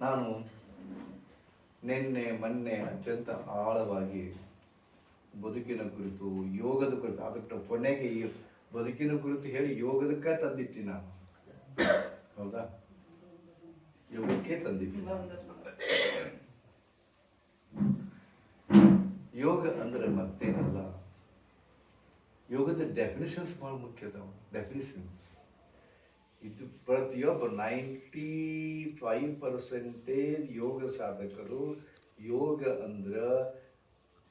ನಾನು ನಿನ್ನೆ, ಮೊನ್ನೆ ಅತ್ಯಂತ ಆಳವಾಗಿ ಬದುಕಿನ ಕುರಿತು, ಯೋಗದ ಕುರಿತು, ಅದಕ್ಕೆ ಕೊನೆಗೆ ಈ ಬದುಕಿನ ಕುರಿತು ಹೇಳಿ ಯೋಗದಕ್ಕೆ ತಂದಿತ್ತಿ ನಾನು. ಹೌದಾ? ಯೋಗಕ್ಕೆ ತಂದಿತ್ತಿ ಯೋಗ ಅಂದ್ರೆ ಮತ್ತೇನಲ್ಲ? ಯೋಗದ ಡೆಫಿನಿಷನ್ಸ್ ಭಾಳ ಮುಖ್ಯ ಅದಾವ. ಡೆಫಿನಿಷನ್ಸ್ ಇದು ಪ್ರತಿಯೊಬ್ಬ ನೈಂಟಿ ಫೈವ್ ಪರ್ಸೆಂಟೇಜ್ ಯೋಗ ಸಾಧಕರು ಯೋಗ ಅಂದ್ರೆ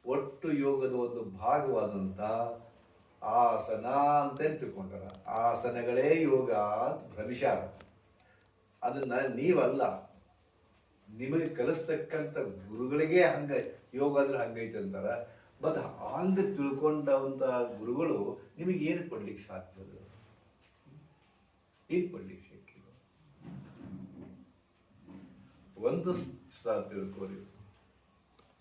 ಒಟ್ಟು ಯೋಗದ ಒಂದು ಭಾಗವಾದಂಥ ಆಸನ ಅಂತ ತಿಳ್ಕೊಂಡಾರ ಆಸನಗಳೇ ಯೋಗ ಅಂತ ಭ್ರಮಿಷಾರ ಅದನ್ನ ನೀವಲ್ಲ, ನಿಮಗೆ ಕಲಿಸ್ತಕ್ಕಂಥ ಗುರುಗಳಿಗೆ ಹಂಗ ಯೋಗ ಅಂದ್ರೆ ಹಂಗೈತೆ ಅಂತಾರೆ. ಮತ್ತು ಹಂಗೆ ತಿಳ್ಕೊಂಡವಂಥ ಗುರುಗಳು ನಿಮಗೆ ಏನು ಕೊಡ್ಲಿಕ್ಕೆ ಸಾಧ್ಯ ಅದು? ಏನ್ ಕೊಡ್ಲಿಕ್ಕೆ ಶಕ್ಯ ಒಂದು ಸಹ ತಿಳ್ಕೊರಿ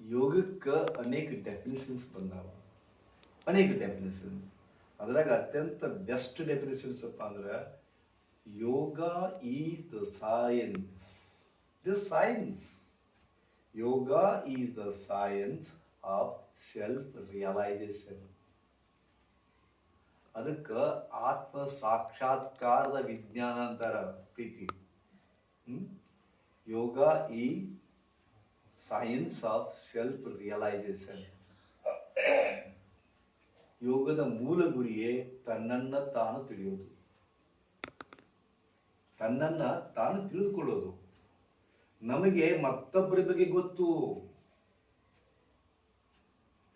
ಯೋಗಕ್ಕೆ ಅನೇಕ ಡೆಫಿನಿಷನ್ಸ್ ಬಂದಾವ ಅನೇಕ ಡೆಫಿನಿಷನ್ಸ್ ಅದ್ರಾಗ ಅತ್ಯಂತ ಬೆಸ್ಟ್ ಡೆಫಿನಿಷನ್ಸ್ ಅಪ್ಪ ಅಂದ್ರೆ yoga is the science the science yoga is the science of self realization ಅದಕ್ಕೆ ಆತ್ಮ ಸಾಕ್ಷಾತ್ಕಾರದ ವಿಜ್ಞಾನ ಅಂತಾರ ಪ್ರೀತಿ? ಯೋಗ ಈ ಸೈನ್ಸ್ ಆಫ್ ಸೆಲ್ಫ್ ರಿಯಲೈಸೇಷನ್ ಯೋಗದ ಮೂಲ ಗುರಿಯೇ ತನ್ನನ್ನ ತಾನು ತಿಳಿಯೋದು. ತನ್ನನ್ನ ತಾನು ತಿಳಿದುಕೊಳ್ಳೋದು. ನಮಗೆ ಮತ್ತೊಬ್ಬರ ಬಗ್ಗೆ ಗೊತ್ತು.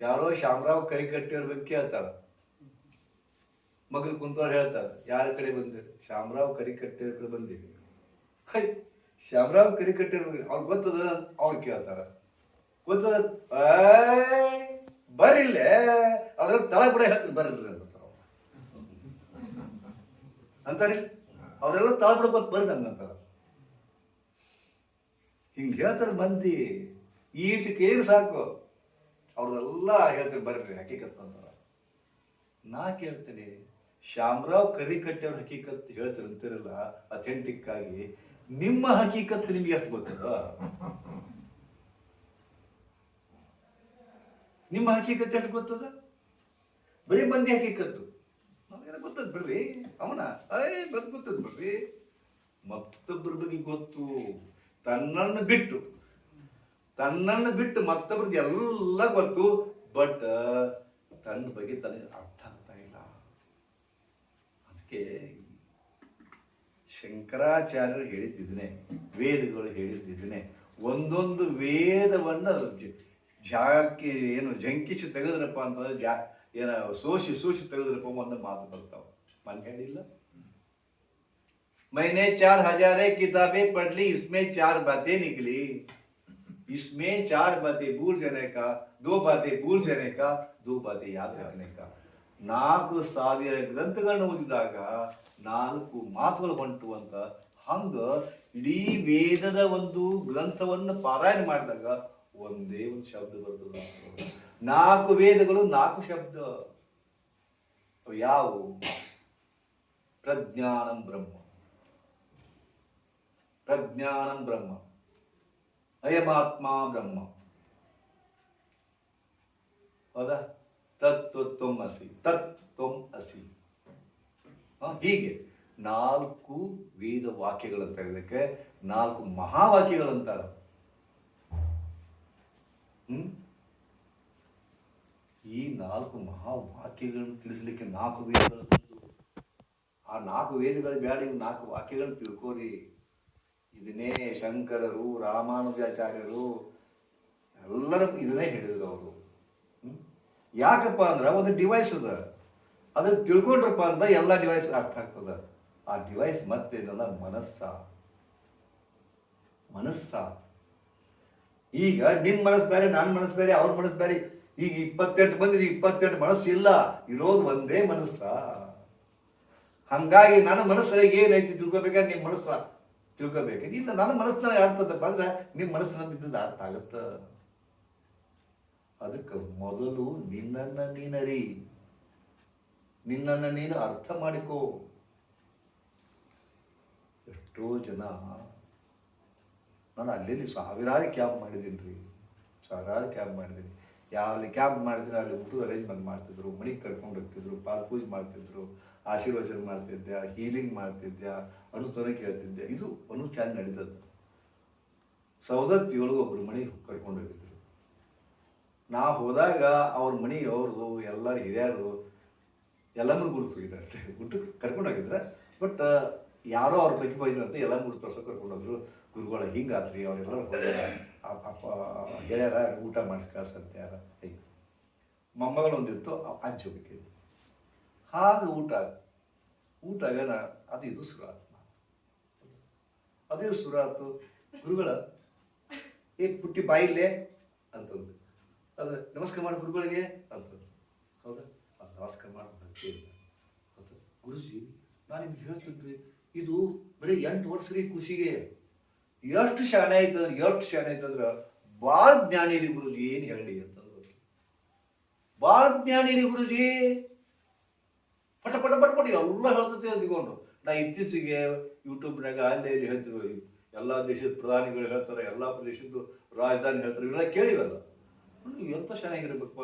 ಯಾರೋ ಶಾಮರಾವ್ ಕೈ ಕಟ್ಟಿಯವ್ರ ಬಗ್ಗೆ ಕೇಳ್ತಾರ. ಮಗಲ್ ಕುಂತವ್ರು ಹೇಳ್ತಾರ, ಯಾರ ಕಡೆ ಬಂದಿರಿ ಶಾಮರಾವ್ ಕರಿಕಟ್ಟೆ ಕಡೆ ಬಂದಿರಿ ಹೈ ಶಾಮರಾವ್ ಕರಿ ಕಟ್ಟಿಯವ್ರ ಅವ್ರು ಗೊತ್ತದ? ಅವ್ರು ಕೇಳ್ತಾರ. ಗೊತ್ತದ? ಬರಿಲ್ಲ ಅದ್ರ ತಳ ಕೂಡ ಹೇಳ್ತಾರೆ, ಬರ್ರಿ ಅಂತ ಅಂತಾರೆ? ಅವರೆಲ್ಲ ತಳ ಬಿಡ ಗೊತ್ತು ಬರ್ರಿ ಅಂತಾರೆ. ಹಿಂಗೆ ಹೇಳ್ತಾರೆ ಮಂದಿ ಈಟಕ್ಕೆ ಏನು ಸಾಕು? ಅವ್ರದೆಲ್ಲ ಹೇಳ್ತಾರೆ, ಬರ್ರಿ, ಹಕೀಕತ್ ಅಂತಾರೆ. ನಾ ಕೇಳ್ತೇನೆ ಶಾಮರಾವ್ ಕರಿಕಟ್ಟೆ ಅವ್ರ ಹಕೀಕತ್ ಹೇಳ್ತಾರೆ ಅಂತಿರಲ್ಲ ಅಥೆಂಟಿಕ್ ಆಗಿ, ನಿಮ್ಮ ಹಕೀಕತ್ ನಿಮ್ಗೆ ಎಷ್ಟು ಗೊತ್ತದ ನಿಮ್ಮ ಹಕೀಕತ್ ಎಷ್ಟು ಗೊತ್ತದ? ಬರೀ ಮಂದಿ ಹಕೀಕತ್ತು. ನಮಗೆಲ್ಲ ಗೊತ್ತದ ಬಿಡ್ರಿ, ಅವನ ಅಯ್ಯ ಬದ್ ಗೊತ್ತದ ಬಿಡ್ರಿ. ಮತ್ತೊಬ್ಬರ ಬಗ್ಗೆ ಗೊತ್ತು, ತನ್ನನ್ನು ಬಿಟ್ಟು ತನ್ನನ್ನು ಬಿಟ್ಟು ಮತ್ತೊಬ್ರದ್ದು ಎಲ್ಲ ಗೊತ್ತು ಬಟ್ ತನ್ನ ಬಗ್ಗೆ ತನಗೆ ಅರ್ಥ ಅದಕ್ಕೆ ಶಂಕರಾಚಾರ್ಯರು ಹೇಳಿದ್ದಿದ್ದೇನೆ ವೇದಗಳು ಹೇಳಿದ್ದಿದ್ದೇನೆ ಒಂದೊಂದು ವೇದವನ್ನು ಜ- ಜಾಗಕ್ಕೆ ಏನು ಜಂಕಿಸಿ ತೆಗೆದ್ರಪ್ಪ ಅಂತಂದ್ರೆ ಜಾ ಏನ ಸೋಸಿ ಸೋಸಿ ತೆಗೆದ್ರಪ್ಪ ಒಂದು ಮಾತು ಬರ್ತಾವ ಮನ್ ಹೇಳಿಲ್ಲ मैंने चार हजारे किताबें पढ़ ली इसमें चार बातें निकली इसमें चार बातें भूल जाने का दो बातें भूल जाने का दो बातें याद रखने का ನಾಲ್ಕು ಸಾವಿರ ಗ್ರಂಥಗಳನ್ನ ಓದಿದಾಗ ನಾಲ್ಕು ಮಾತುಗಳು ಬಂಟು ಅಂತ ಹಂಗ ಇಡೀ ವೇದದ ಒಂದು ಗ್ರಂಥವನ್ನು ಪಾರಾಯಣ ಮಾಡಿದಾಗ ಒಂದೇ ಒಂದು ಶಬ್ದ ಬರ್ತದೆ ನಾಲ್ಕು ವೇದಗಳು, ನಾಲ್ಕು ಶಬ್ದ. ಯಾವು ಪ್ರಜ್ಞಾನಂ ಬ್ರಹ್ಮ. ಪ್ರಜ್ಞಾನಂ ಬ್ರಹ್ಮ. ಅಯಮಾತ್ಮ ಬ್ರಹ್ಮ. ಹೌದಾ? ತತ್ವ ತ್ವಂ ಅಸಿ ತತ್ ತ್ವಂ ಅಸಿ ಹೀಗೆ ನಾಲ್ಕು ವೇದ ವಾಕ್ಯಗಳಂತ ಇದಕ್ಕೆ ನಾಲ್ಕು ಮಹಾವಾಕ್ಯಗಳಂತಾರೆ ಹ್ಮ್? ಈ ನಾಲ್ಕು ಮಹಾವಾಕ್ಯಗಳನ್ನು ತಿಳಿಸ್ಲಿಕ್ಕೆ ನಾಲ್ಕು ವೇದಗಳು ಆ ನಾಲ್ಕು ವೇದಗಳು ಬೇಡ ಇವು ನಾಲ್ಕು ವಾಕ್ಯಗಳನ್ನು ತಿಳ್ಕೋರಿ. ಇದನ್ನೇ ಶಂಕರರು, ರಾಮಾನುಜಾಚಾರ್ಯರು ಎಲ್ಲರೂ ಇದನ್ನೇ ಹೇಳಿದರು ಅವರು. ಯಾಕಪ್ಪ ಅಂದ್ರೆ ಒಂದು ಡಿವೈಸ್ ಅದ. ಅದನ್ನ ತಿಳ್ಕೊಂಡ್ರಪ್ಪ ಅಂತ ಎಲ್ಲ ಡಿವೈಸ್ ಅರ್ಥ ಆಗ್ತದ. ಆ ಡಿವೈಸ್ ಮತ್ತೇನಲ್ಲ ಮನಸ್ಸ. ಮನಸ್ಸ. ಈಗ ನಿನ್ ಮನಸ್ಸು ಬೇರೆ ನನ್ನ ಮನಸ್ಸು ಬೇರೆ, ಅವ್ರ ಮನಸ್ಸು ಬೇರೆ. ಈಗ ಇಪ್ಪತ್ತೆಂಟು ಬಂದಿದೆ ಇಪ್ಪತ್ತೆಂಟು ಮನಸ್ಸು ಇಲ್ಲ. ಇರೋದು ಒಂದೇ ಮನಸ್ಸ. ಹಂಗಾಗಿ ನನ್ನ ಮನಸ್ಸಿಗೆ ಏನೈತಿ ತಿಳ್ಕೊಬೇಕಾದ್ರೆ ನಿಮ್ಮ ಮನಸ್ಸು ತಿಳ್ಕೊಬೇಕು. ಇಲ್ಲ, ನನ್ನ ಮನಸ್ಸಿನ ಅರ್ಥದಪ್ಪ ಅಂದ್ರೆ ನಿಮ್ಮ ಮನಸ್ಸಿನಂತಿದ್ದ ಅರ್ಥ ಆಗತ್ತ. ಅದಕ್ಕೆ ಮೊದಲು ನಿನ್ನನ್ನ ನೀನರಿ. ನಿನ್ನನ್ನು ನೀನು ಅರ್ಥ ಮಾಡಿಕೋ. ಎಷ್ಟೋ ಜನ ನಾನು ಅಲ್ಲಿ ಸಾವಿರಾರು ಕ್ಯಾಬ್ ಮಾಡಿದ್ದೀನಿ ರೀ ಸಾವಿರಾರು ಕ್ಯಾಬ್ ಮಾಡಿದ್ದೀನಿ ಯಾವ ಕ್ಯಾಬ್ ಮಾಡಿದ್ರೆ ಅಲ್ಲಿ ಊಟದ ಅರೇಂಜ್ಮೆಂಟ್ ಮಾಡ್ತಿದ್ರು, ಮನೆಗೆ ಕರ್ಕೊಂಡು ಹೋಗ್ತಿದ್ರು, ಪಾದ ಪೂಜೆ ಮಾಡ್ತಿದ್ರು, ಆಶೀರ್ವಚನ ಮಾಡ್ತಿದ್ದೆ ಹೀಲಿಂಗ್ ಮಾಡ್ತಿದ್ದೆ ಅನುಸರ ಕೇಳ್ತಿದ್ದೆ ಇದು ಅನುಷ್ಠಾನ ನಡೀತದೆ. ಸೌದತ್ತಿ ಒಬ್ಬರು ಮನೆಗೆ ಕರ್ಕೊಂಡು ಹೋಗಿದ್ರು. ನಾ ಹೋದಾಗ ಅವ್ರ ಮನೆ ಅವ್ರದ್ದು ಎಲ್ಲ ಹಿರಿಯರು ಎಲ್ಲಮ್ಮನ ಗುರುತು ಹೋಗಿದ್ದಾರೆ ಊಟಕ್ಕೆ ಕರ್ಕೊಂಡು ಹೋಗಿದ್ರೆ ಬಟ್ ಯಾರೋ ಅವ್ರ ಪೈಕಿ ಅಂತ ಎಲ್ಲ ಗುರು ತೋರ್ಸೋಕೆ ಕರ್ಕೊಂಡೋದ್ರು ಗುರುಗಳ ಹಿಂಗಾತ್ರಿ ಅವರೆಲ್ಲರೂ ಹೋಗ್ಯಾರ ಅಪ್ಪ ಗೆಳೆಯರ ಊಟ ಮಾಡಿಸಿ ಕಳ್ಸಂತೆ ಯಾರ ಹೀಗೆ ಮೊಮ್ಮಗಳು ಒಂದಿತ್ತು ಅ- ಅಜ್ಜಿ ಹೋಗಿದ್ದು ಹಾಗೆ ಊಟ ಊಟ ನಾ, ಅದು ಇದು ಶುರು ಆಯ್ತು ಅದೇ ಶುರು ಆಯ್ತು ಗುರುಗಳ, ಏ, ಪುಟ್ಟಿ ಬಾಯಿಲ್ಲೇ ಅಂತಂದು ಅದು ನಮಸ್ಕಾರ ಮಾಡಿ ಗುರುಗಳಿಗೆ ಅಂತಂದು ಹೌದಾ? ಅದು ನಮಸ್ಕಾರ ಮಾಡೋದು ಗುರುಜಿ, ನಾನು ನಿಮ್ಗೆ ಹೇಳ್ತಿದ್ವಿ ಇದು ಬರೀ ಎಂಟು ವರ್ಷ ರೀ ಖುಷಿಗೆ ಎಷ್ಟು ಶಾಣೆ ಆಯ್ತಂದ್ರೆ, ಎಷ್ಟು ಶಾಣೆ ಆಯ್ತಂದ್ರೆ ಭಾಳ ಜ್ಞಾನಿ ರೀ ಗುರುಜಿ, ಏನು ಹೇಳಿ ಅಂತ ಭಾಳ ಜ್ಞಾನಿ ರೀ ಗುರುಜಿ. ಪಟ ಪಟ ಪಟ ಪಟ ಎಲ್ಲ ಹೇಳ್ತೈತಿ ಅಂದ್ಕೊಂಡು. ನಾ ಇತ್ತೀಚೆಗೆ ಯೂಟ್ಯೂಬ್ನಾಗ ಅಲ್ಲಿ ಇಲ್ಲಿ ಹೇಳ್ತಿರು ಎಲ್ಲ ದೇಶದ ಪ್ರಧಾನಿಗಳು ಹೇಳ್ತಾರೆ, ಎಲ್ಲ ಪ್ರದೇಶದ್ದು ರಾಜಧಾನಿ ಹೇಳ್ತಾರೆ, ಇವೆಲ್ಲ ಕೇಳಿವಲ್ಲ. ಎಂತ ಚೆನ್ನಾಗಿರ್ಬೇಕು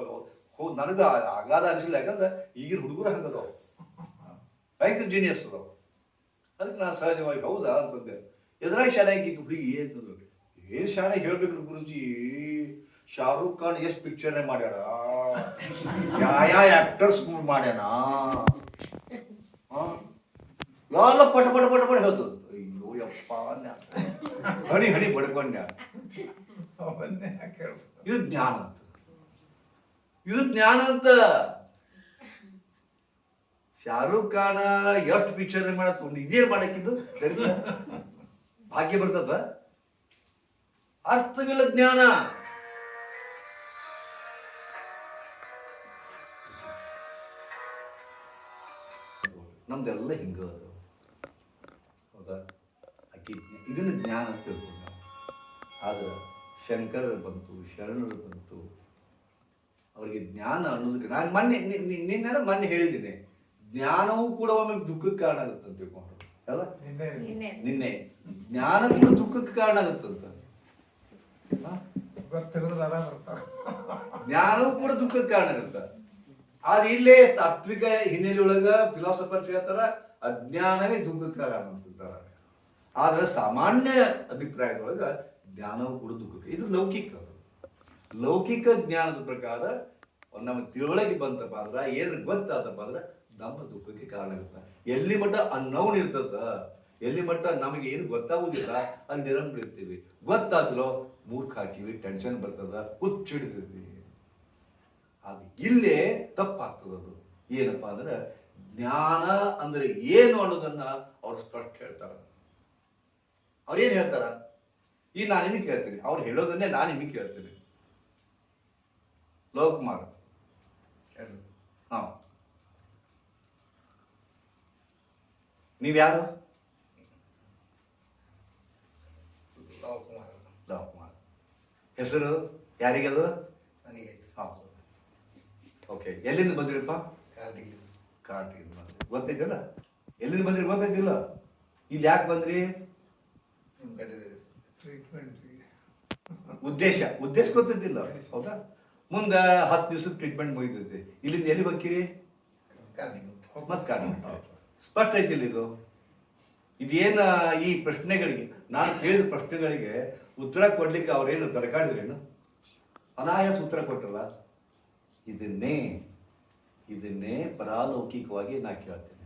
ಹೋ, ನನಗೆ ಅಗಾಧ ಅನಿಸಿಲ್ಲ. ಯಾಕಂದ್ರೆ ಈಗಿನ ಹುಡುಗರು ಹಂಗದವು ಬ್ಯಾಂಕ್ ಜೀನಿಯಸ್ ಅದಾವ. ಅದಕ್ಕೆ ನಾನು ಸಹಜವಾಗಿ, ಹೌದಾ ಅಂತಂದೆ. ಎದುರಾಗಿ ಶಾಲೆ ಆಗಿದ್ದು ಹುಡುಗಿ ಅಂತಂದ್ರು ಏನು ಶಾಲೆ ಹೇಳ್ಬೇಕು ಗುರುಜಿ? ಶಾರುಖ್ ಖಾನ್ ಎಷ್ಟು ಪಿಕ್ಚರ್ನೇ ಮಾಡ್ಯಾರ? ಯಾ ಆ್ಯಕ್ಟರ್ಸ್ ಮಾಡ್ಯಾನ? ಎಲ್ಲ ಪಟ ಪಟ ಪಟ ಪಟ ಹೇಳ್ತದ ಅಯ್ಯೋ, ಯಪ್ಪ. ಹಣಿ ಹಣಿ ಕೇಳ್ಬೋದು? ಇದು ಜ್ಞಾನ ಅಂತ. ಇದು ಜ್ಞಾನ ಅಂತ. ಶಾರುಖ್ ಖಾನ ಎಷ್ಟು ಪಿಕ್ಚರ್ ಮಾಡತ್ ಒಂದು ಇದೇನ್ ಮಾಡಕ್ಕಿದ್ದು? ಭಾಗ್ಯ ಬರ್ತದ. ಅರ್ಥವಿಲ್ಲ ಜ್ಞಾನ. ನಮ್ದೆಲ್ಲ ಹಿಂಗ ಹೌದಾ? ಇದನ್ನ ಜ್ಞಾನ ಅಂತ ತಿಳ್ಕೊಂಡು ಆದ್ರೆ ಶಂಕರರು ಬಂತು ಶರಣರು ಬಂತು. ಅವರಿಗೆ ಜ್ಞಾನ ಅನ್ನೋದಕ್ಕೆ ನಾನು ಮೊನ್ನೆ ನಿನ್ನೆಲ್ಲ ಮೊನ್ನೆ ಹೇಳಿದ್ದೀನಿ. ಜ್ಞಾನವೂ ಕೂಡ ಒಮ್ಮೆ ದುಃಖಕ್ಕೆ ಕಾರಣ ಆಗುತ್ತೆ ಅಂತ ತಿಳ್ಕೊಂಡು ಅಲ್ಲ? ನಿನ್ನೆ ನಿನ್ನೆ. ನಿನ್ನೆ. ಜ್ಞಾನ ಕೂಡ ದುಃಖಕ್ಕೆ ಕಾರಣ ಆಗುತ್ತಂತ ಜ್ಞಾನವೂ ಕೂಡ ದುಃಖಕ್ಕೆ ಕಾರಣ ಆಗುತ್ತೆ. ಆದ್ರೆ ಇಲ್ಲೇ ತಾತ್ವಿಕ ಹಿನ್ನೆಲೆ ಒಳಗ ಫಿಲಾಸಫರ್ಸ್ ಹೇಳ್ತಾರ ಅಜ್ಞಾನವೇ ದುಃಖಕ್ಕೆ ಕಾರಣ ಅಂತಾರೆ ಆದ್ರೆ ಸಾಮಾನ್ಯ ಅಭಿಪ್ರಾಯದೊಳಗ ಜ್ಞಾನವೂ ಕೂಡ ದುಃಖಕ್ಕೆ ಇದು ಲೌಕಿಕ. ಲೌಕಿಕ ಜ್ಞಾನದ ಪ್ರಕಾರ ನಮಗೆ ತಿಳುವಳಿಕೆ ಬಂತಪ್ಪ ಅಂದ್ರೆ ಏನು ಗೊತ್ತಾತಪ್ಪ ಅಂದ್ರೆ ನಮ್ಮ ದುಃಖಕ್ಕೆ ಕಾರಣ ಆಗುತ್ತೆ ಎಲ್ಲಿ ಮಟ್ಟ ಅನ್ನೌನ್ ಇರ್ತದ, ಎಲ್ಲಿ ಮಟ್ಟ ನಮಗೆ ಏನು ಗೊತ್ತಾಗುದಿಲ್ಲ, ಅಲ್ಲಿ ನಿರಂಬಿಡ್ತೀವಿ ಗೊತ್ತಾದ್ಲೋ ಮೂರ್ಖ ಹಾಕಿವಿ ಟೆನ್ಷನ್ ಬರ್ತದ ಹುಚ್ಚಿಡ್ತೀವಿ ಅದು ಇಲ್ಲೇ ತಪ್ಪಾಗ್ತದದು ಅದು. ಏನಪ್ಪ ಅಂದ್ರೆ, ಜ್ಞಾನ ಅಂದ್ರೆ ಏನು ಅನ್ನೋದನ್ನ ಅವ್ರು ಸ್ಪಷ್ಟ ಹೇಳ್ತಾರ. ಅವ್ರೇನ್ ಹೇಳ್ತಾರ? ಈ ನಾನು ನಿಮಗೆ ಕೇಳ್ತೀನಿ. ಅವ್ರು ಹೇಳೋದನ್ನೇ ನಾನು ನಿಮಗೆ ಕೇಳ್ತೀನಿ. ಲೋಕುಮಾರ್ ಹಾ. ನೀವ್ಯಾರು ಲವಕುಮಾರ ಹೆಸರು? ಯಾರಿಗದು? ನನಗೆ ಹೌದು ಓಕೆ ಎಲ್ಲಿಂದ ಬಂದಿರಪ್ಪ? ಕಾರ್ಟಿಗೆ ಬಂದ್ರಿ. ಗೊತ್ತೈತಿಲ್ಲ? ಎಲ್ಲಿಂದ ಬಂದ್ರಿ ಗೊತ್ತೈತಿಲ್ಲ? ಇಲ್ಲಿ ಯಾಕೆ ಬಂದ್ರಿ? ನಿಮ್ಮ ಕಡೆ ಟ್ರೀಟ್ಮೆಂಟ್ ಉದ್ದೇಶ ಉದ್ದೇಶ ಗೊತ್ತಿದ್ದಿಲ್ಲ ಹೌದಾ? ಮುಂದೆ ಹತ್ತು ದಿವಸದ ಟ್ರೀಟ್ಮೆಂಟ್ ಮುಗಿತೈತಿ ಇಲ್ಲಿಂದ ಎಲ್ಲಿ ಬಕ್ಕಿರಿ ಮತ್ ಕಾರಣ ಸ್ಪಷ್ಟ ಐತಿಲ್ಲ ಇದು. ಇದೇನ ಈ ಪ್ರಶ್ನೆಗಳಿಗೆ ನಾನು ಕೇಳಿದ ಪ್ರಶ್ನೆಗಳಿಗೆ ಉತ್ತರ ಕೊಡ್ಲಿಕ್ಕೆ ಅವ್ರೇನು ತರಕಾಡಿದ್ರೇನು ಅನಾಯಾಸ ಉತ್ತರ ಕೊಟ್ಟಲ್ಲ ಇದನ್ನೇ ಇದನ್ನೇ ಪರಾಲೌಕಿಕವಾಗಿ ನಾ ಕೇಳ್ತೇನೆ.